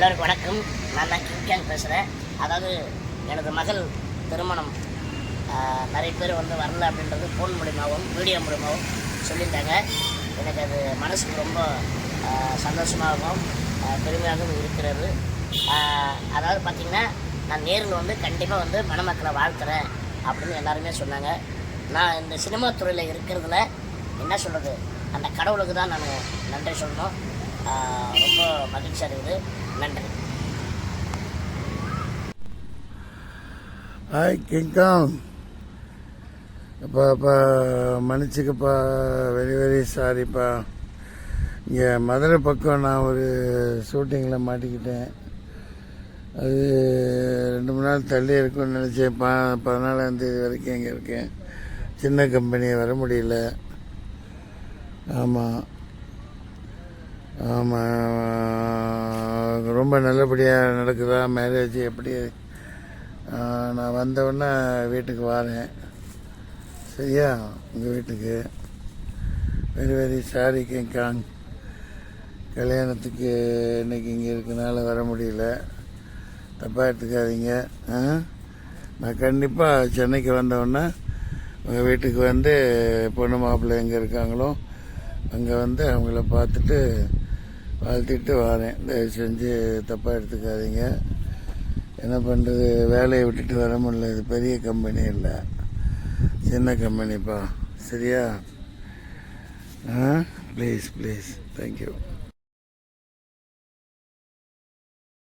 எல்லாருக்கும் வணக்கம். நான் தான் கிங்காங் பேசுகிறேன் அதாவது எனது மகள் திருமணம் நிறைய பேர் வந்து வரல அப்படின்றது ஃபோன் மூலியமாகவும் வீடியோ மூலியமாகவும் சொல்லியிருந்தாங்க. எனக்கு அது மனசுக்கு ரொம்ப சந்தோஷமாகவும் பெருமையாகவும் இருக்கிறது. அதாவது பார்த்திங்கன்னா நான் நேரில் வந்து கண்டிப்பாக வந்து மணமக்களை வாழ்த்துறேன் அப்படின்னு எல்லாருமே சொன்னாங்க. நான் இந்த சினிமா துறையில் இருக்கிறதுல என்ன சொல்கிறது அந்த கடவுளுக்கு தான் நான் நன்றி சொல்லணும். மகிழ்ச்சி அடைவது நன்றி. ஹாய் கிங்காங் இப்போ இப்போ மன்னிச்சுக்கப்பா. வெரி வெரி சாரிப்பா இங்கே மதுரை பக்கம் நான் ஒரு ஷூட்டிங்கில் மாட்டிக்கிட்டேன். அது ரெண்டு மூணு நாள் தள்ளி இருக்கும்னு நினச்சேன். ப பதினாலாம் தேதி வரைக்கும் இங்கே இருக்கேன். சின்ன கம்பெனி வர முடியல. ஆமாம் ஆமாம் ரொம்ப நல்லபடியாக நடக்குதா? மேரேஜ் எப்படி? நான் வந்தவுடனே வீட்டுக்கு வரேன். சரியா? உங்கள் வீட்டுக்கு. வெரி வெரி சாரி கேங்காங் கல்யாணத்துக்கு இன்னைக்கு இங்கே இருக்கனால வர முடியல. தப்பாக எடுத்துக்காதீங்க. நான் கண்டிப்பாக சென்னைக்கு வந்தவுடனே உங்கள் வீட்டுக்கு வந்து பொண்ணு மாப்பிள்ளை எங்கே இருக்காங்களோ அங்கே வந்து அவங்கள பார்த்துட்டு வாழ்த்திட்டு வரேன். தயவு செஞ்சு தப்பாக எடுத்துக்காதீங்க. என்ன பண்ணுறது வேலையை விட்டுட்டு வர முடியல. இது பெரிய கம்பெனி இல்லை. சின்ன கம்பெனிப்பா சரியா? ஆ? Please please thank you